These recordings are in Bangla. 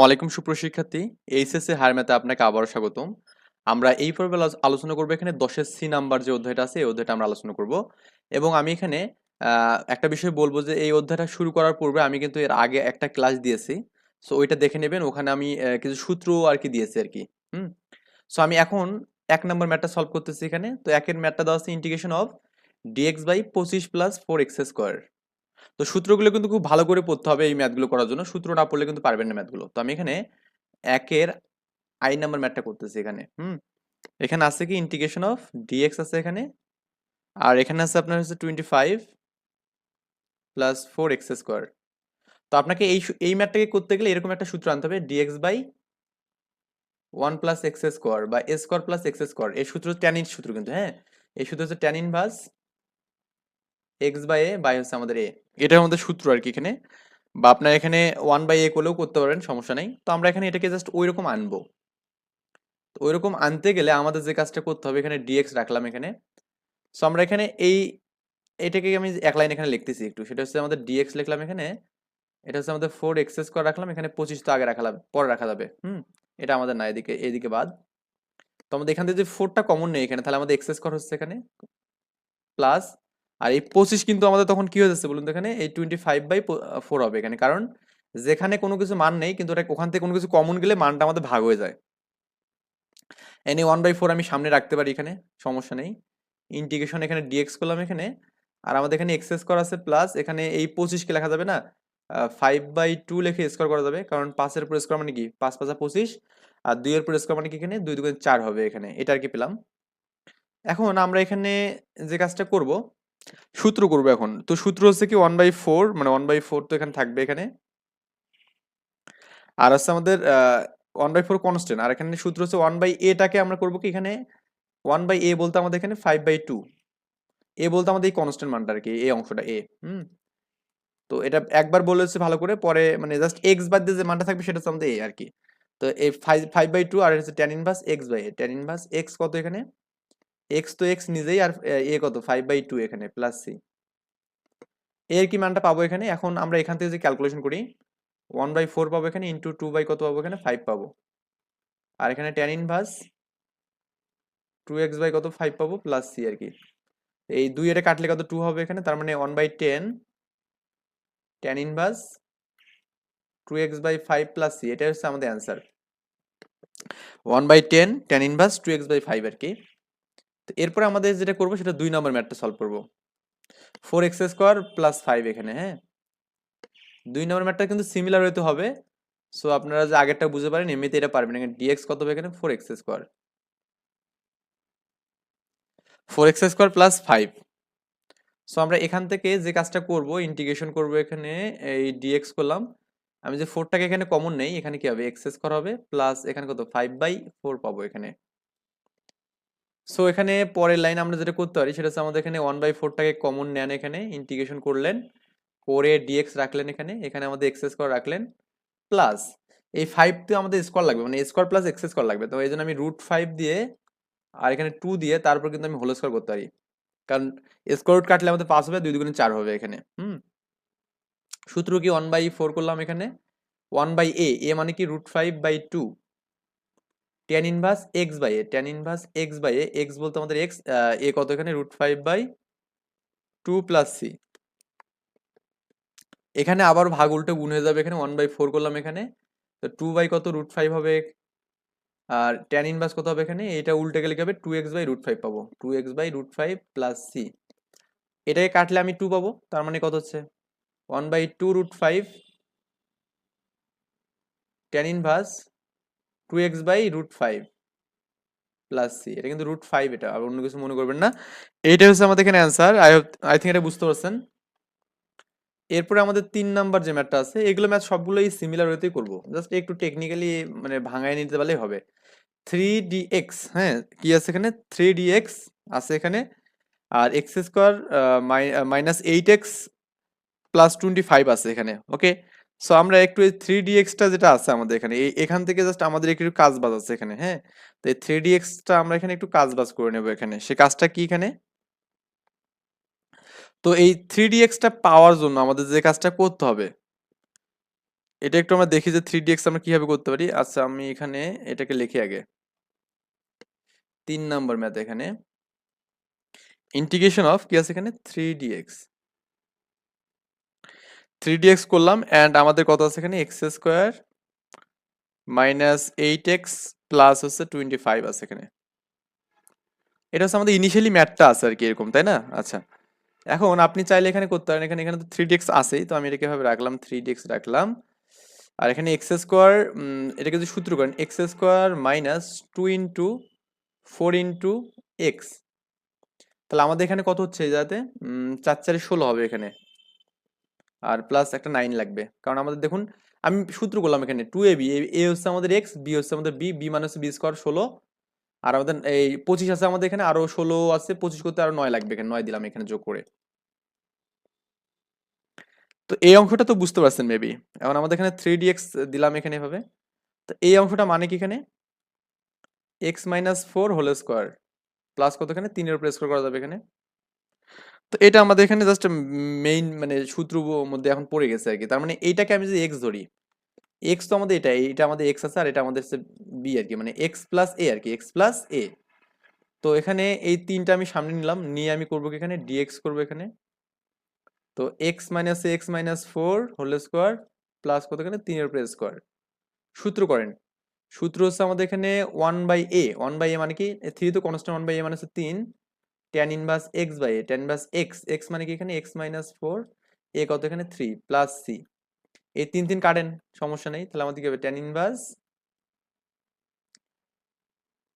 আসসালামু আলাইকুম সুপ্রশিক্ষার্থী এইচএসসি হায়ার ম্যাথে আপনাকে আবারও স্বাগতম। আমরা এই পর্বে আলোচনা করব এখানে দশের সি নাম্বার যে অধ্যায়টা আছে, এই অধ্যায়টা আমরা আলোচনা করব। এবং আমি এখানে একটা বিষয় বলব যে এই অধ্যায়টা শুরু করার পূর্বে আমি কিন্তু এর আগে একটা ক্লাস দিয়েছি। সো ওইটা দেখে নেবেন, ওখানে আমি কিছু সূত্র আর কি দিয়েছি আর কি। হুম? সো আমি এখন এক নম্বর ম্যাটটা সলভ করতেছি এখানে। তো একের ম্যাটটা দেওয়া আছে integration of d x by পঁচিশ প্লাস ফোর এক্স স্কোয়ার তো সূত্রগুলো কিন্তু খুব ভালো করে পড়তে হবে এই ম্যাথগুলো করার জন্য। সূত্র না পড়লে কিন্তু পারবেন না ম্যাথগুলো তো আমি এখানে একের আই নাম্বার ম্যাথটা করতেছি এখানে, হুম? এখানে আছে কি ইন্টিগ্রেশন অফ ডিএক্স আছে এখানে, আর এখানে আছে আপনার হচ্ছে twenty five plus four x square তো আপনাকে এই এই ম্যাথটাকে করতে গেলে এরকম একটা সূত্র আনতে হবে dx by one plus x square বা a square plus x square এই সূত্র ট্যানিন সূত্র কিন্তু হ্যাঁ? এই সূত্র হচ্ছে ট্যানিন ভাস এক্স বাই এ বাই হচ্ছে আমাদের এ এটার আমাদের সূত্র আর কি এখানে। বা আপনার এখানে ওয়ান বাই এ করলেও করতে পারেন, সমস্যা নেই। তো আমরা এখানে এটাকে জাস্ট ওই রকম আনব। তো ওই রকম আনতে গেলে আমাদের যে কাজটা করতে হবে, এখানে ডিএক্স রাখলাম এখানে। সো আমরা এখানে এই, এটাকে আমি এক লাইন এখানে লিখতেছি একটু। সেটা হচ্ছে আমাদের ডিএক্স লিখলাম এখানে। এটা হচ্ছে আমাদের ফোর এক্স স্কোয়ার রাখলাম, এখানে পঁচিশ তো আগে রাখা লাগবে পরে রাখা যাবে। হুম? এটা আমাদের না, এদিকে এদিকে বাদ। তো আমাদের এখান থেকে যে ফোরটা কমন নেই এখানে, তাহলে আমাদের এক্স স্কোয়ার হচ্ছে এখানে। প্লাস আর এই পঁচিশ কিন্তু আমাদের তখন কি হয়ে যাচ্ছে বলুন তো এখানে? এই টোয়েন্টি ফাইভ বাই ফোর হবে এখানে। কারণ যেখানে কোনো কিছু মান নেই, কিন্তু ওটা ওখান থেকে কোনো কিছু কমন গেলে মানটা আমাদের ভাগ হয়ে যায়। এনে ওয়ান বাই ফোর আমি সামনে রাখতে পারি এখানে, সমস্যা নেই। ইন্টিগ্রেশন এখানে ডিএক্স করলাম এখানে, আর আমাদের এখানে এক্স স্কোয়ার আছে প্লাস এখানে এই পঁচিশকে লেখা যাবে না? ফাইভ বাই টু লেখে স্কোয়ার করা যাবে, কারণ পাঁচের উপর স্কোয়ার মানে কি? পাঁচ পাঁচা পঁচিশ, আর দুইয়ের উপর স্কোয়ার মানে কি এখানে? দুই দুগুণ চার হবে এখানে, এটা আর কি পেলাম। এখন আমরা এখানে যে কাজটা করব সূত্র করব এখন। তো সূত্র হচ্ছে কি ওয়ান বাই ফোর মানে ওয়ান বাই ফোর তো এখানে থাকবে এখানে। আর হচ্ছে আমাদের ওয়ান বাই ফোর কনস্ট্যান্ট আর এখানে সূত্র হচ্ছে ওয়ান বাই এটাকে আমরা করব কি এখানে? ওয়ান বাই এ বলতে আমাদের এখানে ফাইভ বাই টু এ বলতে আমাদের এই কনস্ট্যান্ট মানটা আর কি এই অংশটা এ হুম? তো এটা একবার বলে হচ্ছে ভালো করে, পরে মানে জাস্ট এক্স বাদ দিয়ে যে মানটা থাকবে সেটা হচ্ছে আমাদের এ আর কি। তো এই ফাইভ ফাইভ বাই টু আর হচ্ছে tan inverse x by a tan inverse x কত এখানে? এক্স তো এক্স নিজেই আর, এ কত? ফাইভ বাই টু এখানে প্লাস সি এর কি মানটা পাবো এখানে? এখন আমরা এখান থেকে যে ক্যালকুলেশন করি ওয়ান বাই ফোর পাবো এখানে ইন্টু টু বাই কত পাবো এখানে? ফাইভ পাবো। আর এখানে tan inverse two x by কত? ফাইভ পাবো প্লাস সি আর কি। এই দুই এটা কাটলে কত? টু হবে এখানে, তার মানে one by ten tan inverse two X by five plus C এটাই হচ্ছে আমাদের answer one by ten tan inverse two X by five আর কি। তো এরপরে আমাদের যেটা করব সেটা দুই নম্বর ম্যাটটা সলভ করব। Four x square plus five এখানে হ্যাঁ? দুই নম্বর ম্যাটটা কিন্তু সিমিলার হইতে হবে। সো আপনারা যে আগেরটা বুঝতে পারেন, এমনিতে এটা পারবেন এখানে ডিএক্স কত হবে এখানে? Four x square four x square plus five so আমরা এখান থেকে যে কাজটা করব ইন্টিগ্রেশন করব এখানে, এই ডিএক্স করলাম। আমি যে ফোরটাকে এখানে কমন নেই, এখানে কি হবে? এক্স স্কোয়ার হবে প্লাস এখানে কত? ফাইভ বাই ফোর পাবো এখানে। সো এখানে পরের লাইন আমরা যেটা করতে পারি, সেটা হচ্ছে আমাদের এখানে ওয়ান বাই ফোরটাকে কমন নেন এখানে ইন্টিগ্রেশন করলেন করে ডিএক্স রাখলেন এখানে এখানে আমাদের এক্স স্কোয়ার রাখলেন প্লাস এই ফাইভ তো আমাদের স্কোয়ার লাগবে মানে স্কোয়ার প্লাস এক্স স্কোয়ার লাগবে। তো এই জন্য আমি রুট ফাইভ দিয়ে আর এখানে টু দিয়ে তারপর কিন্তু আমি হোল স্কোয়ার করতে পারি। কারণ স্কোয়ার রুট কাটলে আমাদের পাঁচ হবে, দুই দুগুণে চার হবে এখানে, হুম? সূত্র কি ওয়ান বাই ফোর করলাম এখানে? ওয়ান বাই এ এ মানে কি root five by two tan inverse x by a tan inverse x by a x বলতে আমাদের এক্স এ কত এখানে root five by two plus c এখানে আবার ভাগ উল্টে গুণ হয়ে যাবে এখানে ওয়ান বাই ফোর করলাম এখানে, তো টু বাই কত? রুট ফাইভ হবে, আর টেন ইনভার্স কত হবে এখানে? এটা উল্টে গেলে কি হবে? Two x by root five পাবো। Two x by root five plus c এটাকে কাটলে আমি টু পাবো, তার মানে কত হচ্ছে? One by two root five tan inverse two x by root five plus c এটা কিন্তু রুট ফাইভ এটা, আর অন্য কিছু মনে করবেন না। এইটা হচ্ছে আমাদের এখানে অ্যান্সার আই আই থিঙ্ক এটা বুঝতে পারছেন। এরপরে আমাদের তিন নাম্বার যে ম্যাথটা আছে, এগুলো ম্যাথ সবগুলোই সিমিলার ওয়েতেই করব। জাস্ট একটু টেকনিক্যালি মানে ভাঙায় নিতে পারলেই হবে। থ্রি ডি এক্স হ্যাঁ কি আছে এখানে? থ্রি ডি এক্স আছে এখানে। আর x square minus eight x plus twenty five আছে এখানে ওকে সো আমরা একটু এই থ্রি ডি এক্সটা যেটা আছে আমাদের এখানে এখান থেকে জাস্ট আমাদের একটু কাজ বাজ আছে এখানে হ্যাঁ? তো এই থ্রি ডি এক্সটা আমরা এখানে একটু কাজ বাজ করে নেব এখানে। সে কাজটা কি এখানে? তো এই থ্রি ডি এক্সটা পাওয়ার জন্য আমাদের যে কাজটা করতে হবে, এটা একটু আমরা দেখি যে থ্রি ডিএক্স আমরা কীভাবে করতে পারি। আচ্ছা আমি এখানে এটাকে লিখি আগে। তিন নম্বর ম্যাথ এখানে। ইন্টিগ্রেশন অফ কি আছে এখানে? Three dx three d x করলাম অ্যান্ড আমাদের কত আছে এখানে? X square minus eight x plus হচ্ছে টোয়েন্টি ফাইভ আছে এখানে। এটা হচ্ছে আমাদের ইনিশিয়ালি ম্যাথটা আছে আর কি এরকম, তাই না? আচ্ছা। এখন আপনি চাইলে এখানে করতে পারেন, এখানে এখানে তো থ্রি ডিএক্স আছেই, তো আমি এটাকে এভাবে রাখলাম থ্রি ডি এক্স রাখলাম। আর এখানে এক্স স্কোয়ার এটাকে যদি সূত্র করেন x square minus two into four into x তাহলে আমাদের এখানে কত হচ্ছে যাতে চার চারে ষোলো হবে এখানে। আর প্লাস একটা নাইন লাগবে। কারণ আমাদের দেখুন, আমি সূত্র করলাম এখানে টু এ বি এ হচ্ছে আমাদের এক্স বি হচ্ছে আমাদের বি বি মানে হচ্ছে বি স্কোয়ার ষোলো। আর আমাদের এই পঁচিশ আছে আমাদের এখানে আরও ষোলো আছে, পঁচিশ করতে আরও নয় লাগবে এখানে, নয় দিলাম এখানে যোগ করে। তো এই অংশটা তো বুঝতে পারছেন মেবি এখন আমাদের এখানে থ্রি ডি এক্স দিলাম এখানে এভাবে। তো এই অংশটা মানে কি এখানে? X minus four whole square plus কত এখানে? তিনের উপরে স্কোয়ার করা যাবে এখানে। তো এটা আমাদের এখানে জাস্ট মেইন মানে সূত্র মধ্যে এখন পড়ে গেছে আর কি। তার মানে এইটাকে আমি যদি এক্স ধরি এক্স তো আমাদের এটা এটা আমাদের এক্স আছে আর এটা আমাদের বি আর কি মানে এক্স প্লাস এ আর কি এক্স প্লাস এ তো এখানে এই তিনটা আমি সামনে নিলাম, নিয়ে আমি করব এখানে? ডিএক্স করব এখানে। তো x minus x minus four whole square plus কত এখানে? তিনের উপরে স্কোয়ার সূত্র করেন। সূত্র হচ্ছে আমাদের এখানে one by a one by a মানে কি? থ্রি তো কনস্ট্যান্ট ওয়ান বাই এ মানে হচ্ছে তিন। Tan inverse x by a tan inverse x x মানে কি এখানে? এক্স মাইনাস ফোর এ কত এখানে থ্রি প্লাস সি এই তিন তিন কাটেন, সমস্যা নেই। তাহলে আমাদের কি হবে? Tan inverse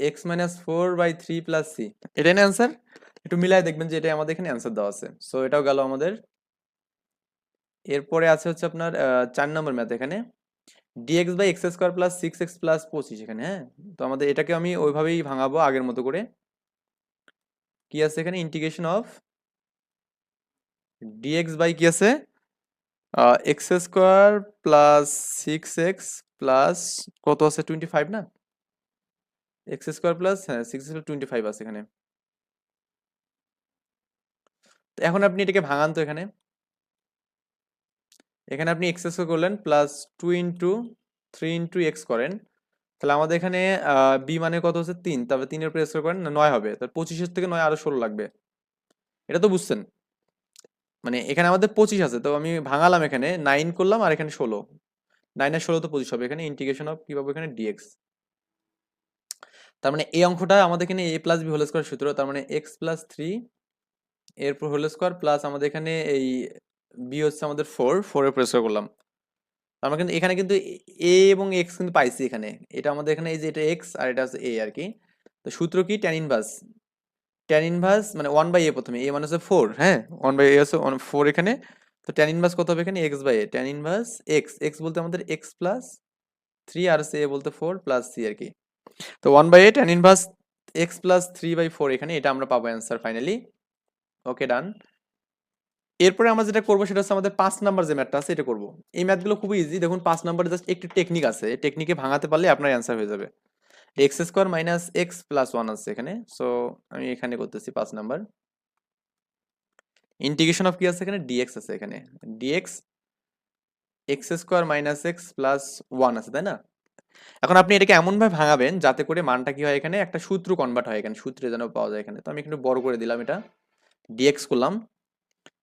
x minus four by three plus c এটাই না অ্যান্সার একটু মিলাই দেখবেন যে এটাই আমাদের এখানে অ্যান্সার দেওয়া আছে। সো এটাও গেল আমাদের। এরপরে আছে হচ্ছে আপনার চার নম্বর ম্যাথ এখানে। Dx by x square plus six x plus পঁচিশ এখানে হ্যাঁ? তো আমাদের এটাকে আমি ওইভাবেই ভাঙাবো আগের মতো করে। কি আছে এখানে? ইন্টিগ্রেশন অফ ডিএক্স বাই কি আছে? X square plus six x plus কত আছে? টোয়েন্টি ফাইভ না? এক্স স্কোয়ার প্লাস হ্যাঁ সিক্স টোয়েন্টি ফাইভ আছে এখানে। এখন আপনি এটাকে ভাঙান তো এখানে। এখানে আপনি এক্স স্কোয়ার করলেন plus two into three into x করেন। তাহলে আমাদের এখানে বি মানে কত হচ্ছে তিন? তারপরে তিনের উপরে স্কোয়ার করেন নয় হবে। তাহলে পঁচিশের থেকে নয় আরও ষোলো লাগবে। এটা তো বুঝছেন? মানে এখানে আমাদের পঁচিশ আছে। তো আমি ভাঙালাম এখানে নাইন করলাম আর এখানে ষোলো। নাইন আর ষোলো তো পঁচিশ হবে। এখানে ইন্টিগ্রেশন অফ কি পাবো এখানে? ডিএক্স তার মানে এই অঙ্কটা আমাদের এখানে a plus b whole square সূত্র, তার মানে এক্স প্লাস থ্রি এরপর হোল স্কোয়ার প্লাস আমাদের এখানে এই বি হচ্ছে আমাদের ফোর ফোরের উপর স্কোয়ার করলাম। আমরা কিন্তু এখানে কিন্তু এ এবং এক্স কিন্তু পাইছি এখানে। এটা আমাদের এখানে এই যে এটা এক্স আর এটা হচ্ছে এ আর কি। তো সূত্র কি? ট্যান ইনভার্স ট্যান ইনভার্স মানে ওয়ান বাই এ প্রথমে এ মানে হচ্ছে ফোর হ্যাঁ? ওয়ান বাই এ হচ্ছে ফোর এখানে। তো ট্যান ইনভার্স কত হবে এখানে? X by a tan inverse x x বলতে আমাদের এক্স প্লাস থ্রি আর সি এ বলতে ফোর প্লাস সি আর কি। তো one by a tan inverse x plus three by four এখানে, এটা আমরা পাবো অ্যান্সার ফাইনালি ওকে ডান এরপরে আমরা যেটা করব সেটা হচ্ছে আমাদের পাঁচ নাম্বার যে ম্যাথটা আছে, এটা করব। এই ম্যাথগুলো খুবই ইজি দেখুন, পাঁচ নাম্বারে জাস্ট একটি টেকনিক আছে। টেকনিকে ভাঙাতে পারলে আপনার অ্যান্সার হয়ে যাবে। X square minus x plus one আছে এখানে। সো আমি এখানে করতেছি পাঁচ নাম্বার। ইন্টিগ্রেশন অফ কি আছে এখানে? ডিএক্স আছে এখানে। Dx x square minus x plus one আছে, তাই না? এখন আপনি এটাকে এমনভাবে ভাঙাবেন যাতে করে মানটা কি হয় এখানে? একটা সূত্র কনভার্ট হয় এখানে। সূত্রে যেন পাওয়া যায় এখানে। তো আমি একটু বড় করে দিলাম এটা। ডিএক্স করলাম।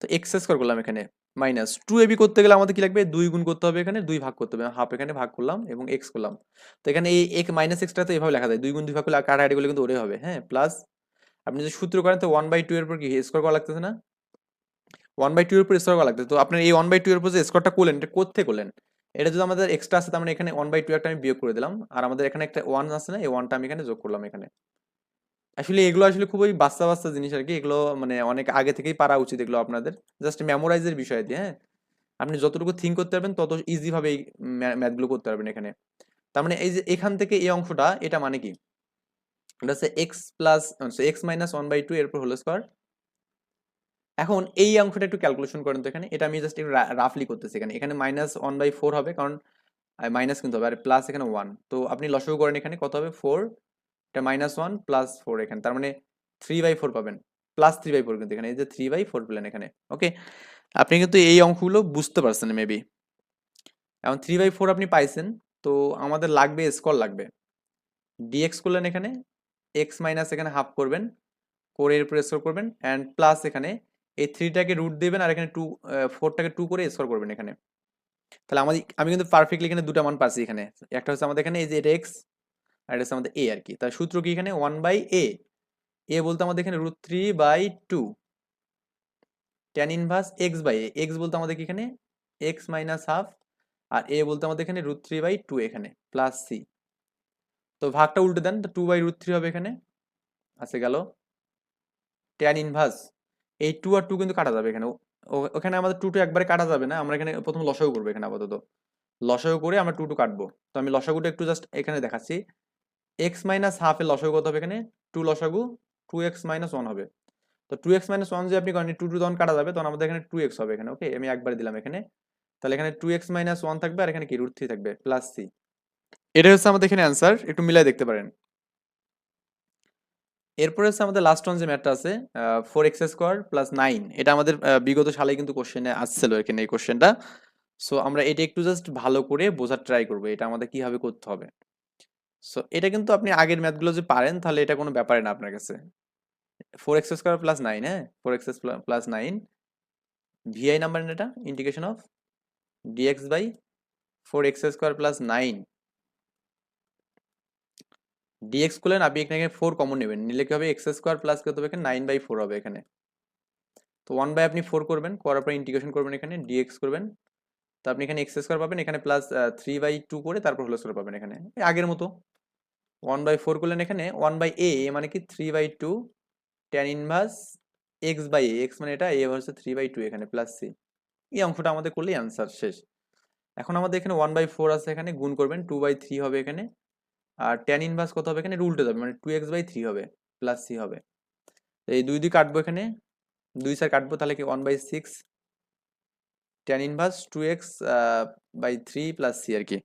তো এক্স স্কোয়ার করলাম এখানে মাইনাস টু এবি করতে গেলে আমাদের কি লাগবে? দুই গুণ করতে হবে এখানে, দুই ভাগ করতে হবে। হাফ এখানে ভাগ করলাম এবং এক্স করলাম। তো এখানে এই এক মাইনাস এক্সটা তো এভাবে লেখা যায়। দুই গুণ দুই ভাগ করলে কাটাকাটি করলে কিন্তু ওরে হবে। হ্যাঁ প্লাস আপনি যদি সূত্র করেন তো ওয়ান বাই টু এর উপর কি স্কোয়ার করা লাগতেছে না? ওয়ান বাই টু এর উপর স্কোয়ার করা লাগতেছে। তো আপনার এই ওয়ান বাই টু এর উপর যে স্কোয়ারটা করলেন, এটা কোথেকে করলেন? এটা যদি আমাদের এক্সট্রা আছে তার মানে এখানে ওয়ান বাই টু একটা আমি বিয়োগ করে দিলাম। আর আমাদের এখানে একটা ওয়ান আছে না, এই ওয়ানটা আমি এখানে যোগ করলাম এখানে। আসলে এগুলো আসলে খুবই বাচ্চা বাচ্চা জিনিস আর কি। এগুলো মানে অনেক আগে থেকেই পারা উচিত এগুলো আপনাদের। জাস্ট মেমোরাইজের বিষয় দিয়ে হ্যাঁ? আপনি যতটুকু থিঙ্ক করতে পারবেন, তত ইজিভাবে এই ম্যাথগুলো করতে পারবেন এখানে। তার মানে এই যে এখান থেকে এই অংশটা, এটা মানে কি? এটা হচ্ছে x plus x minus one by two এরপর হোল স্কোয়ার এখন এই অংশটা একটু ক্যালকুলেশন করেন তো এখানে। এটা আমি জাস্ট একটু রাফলি করতেছি এখানে। এখানে মাইনাস ওয়ান বাই ফোর হবে, কারণ মাইনাস কিন্তু হবে। আর প্লাস এখানে ওয়ান তো আপনি লসও করেন এখানে। কত হবে? ফোর এটা মাইনাস ওয়ান প্লাস ফোর এখানে। তার মানে থ্রি বাই ফোর পাবেন। প্লাস থ্রি বাই ফোর কিন্তু এখানে। এই যে থ্রি বাই ফোর পেলেন এখানে। ওকে আপনি কিন্তু এই অঙ্কগুলো বুঝতে পারছেন মেবি এখন থ্রি বাই ফোর আপনি পাইছেন, তো আমাদের লাগবে স্কোয়ার লাগবে। ডিএক্স করলেন এখানে এক্স মাইনাস এখানে হাফ করবেন করে এর উপর স্কোয়ার করবেন অ্যান্ড প্লাস এখানে এই থ্রিটাকে রুট দেবেন, আর এখানে টু ফোরটাকে টু করে স্কোয়ার করবেন এখানে। তাহলে আমাদের, আমি কিন্তু পারফেক্টলি এখানে দুটা মান পাচ্ছি এখানে। একটা হচ্ছে আমাদের এখানে, এই যে এটা এক্স আর এটা আমাদের এ আর কি। তার সূত্র কি এখানে? ওয়ান বাই এ এ বলতে আমাদের এখানে root three by two tan inverse x by a x বলতে আমাদের এখানে? এক্স মাইনাস হাফ আর এ বলতে আমাদের এখানে রুট থ্রি বাই টু এখানে প্লাস সি তো ভাগটা উল্টে দেন, তো টু বাই রুট থ্রি হবে এখানে। আছে গেল। ট্যান ইনভার্স এই টু আর টু কিন্তু কাটা যাবে এখানে। ওখানে আমাদের টু টু একবারে কাটা যাবে না। আমরা এখানে প্রথম লসাগু করব এখানে আপাতত। লসাগু করে আমরা টু টু কাটবো। তো আমি লসাগুটা একটু জাস্ট এখানে দেখাচ্ছি। এক্স মাইনাস হাফের লসাগু কত হবে এখানে? টু লসাগু টু এক্স মাইনাস ওয়ান হবে। তো টু এক্স মাইনাস ওয়ান যে আপনি করেন টু টু তখন কাটা যাবে, তখন আমাদের এখানে টু এক্স হবে এখানে ওকে আমি একবার দিলাম এখানে। তাহলে এখানে টু এক্স মাইনাস ওয়ান থাকবে আর এখানে কি? রুট থ্রি থাকবে প্লাস সি এটা হচ্ছে আমাদের এখানে অ্যান্সার একটু মিলাই দেখতে পারেন। এরপরে হচ্ছে আমাদের লাস্ট ওয়ান যে ম্যাথটা আছে four x square plus nine এটা আমাদের বিগত সালে কিন্তু কোশ্চেনে আসছিল এখানে এই কোশ্চেনটা সো আমরা এটা একটু জাস্ট ভালো করে বোঝার ট্রাই করব, এটা আমাদের কীভাবে করতে হবে। সো এটা কিন্তু আপনি আগের ম্যাথগুলো যে পারেন, তাহলে এটা কোনো ব্যাপারে না আপনার কাছে। Four x square plus nine হ্যাঁ? Four x plus nine VI number এটা integration of dx by four x square plus nine dx করলেন আপনি এখানে ফোর কমন নেবেন, নিলে কি হবে? এক্স স্কোয়ার প্লাস কত হবে এখানে? নাইন বাই ফোর হবে এখানে। তো ওয়ান বাই আপনি ফোর করবেন, করার পর ইন্টিগ্রেশন করবেন এখানে ডিএক্স করবেন। তো আপনি এখানে এক্স স্কোয়ার পাবেন, এখানে প্লাস থ্রি বাই টু করে তারপর হোল স্কোয়ার পাবেন এখানে, আগের মতো। ওয়ান বাই ফোর করলেন এখানে ওয়ান বাই এ মানে কি three by two tan inverse x by a x মানে এটা এ হচ্ছে থ্রি বাই টু এখানে প্লাস সি এই অঙ্কটা আমাদের করলেই অ্যান্সার শেষ। এখন আমাদের এখানে ওয়ান বাই ফোর আছে এখানে, গুণ করবেন টু বাই থ্রি হবে এখানে, আর ট্যান ইনভার্স কত হবে এখানে, উল্টে যাবে মানে টু এক্স বাই থ্রি হবে প্লাস সি হবে। এই দুই দুই কাটবো এখানে, দুই স্যার কাটবো, তাহলে কি one by six tan inverse two x by three plus c আর কি।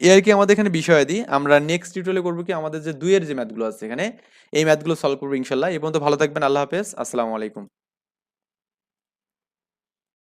এই আর কি আমাদের এখানে বিষয় দিই আমরা নেক্সট টিউটোরিয়ালে করব কি আমাদের যে দুইয়ের যে ম্যাথগুলো আছে এখানে, এই ম্যাথগুলো সলভ করব ইনশাল্লাহ। এই পর্যন্ত ভালো থাকবেন, আল্লাহ হাফেজ। আসসালামু আলাইকুম।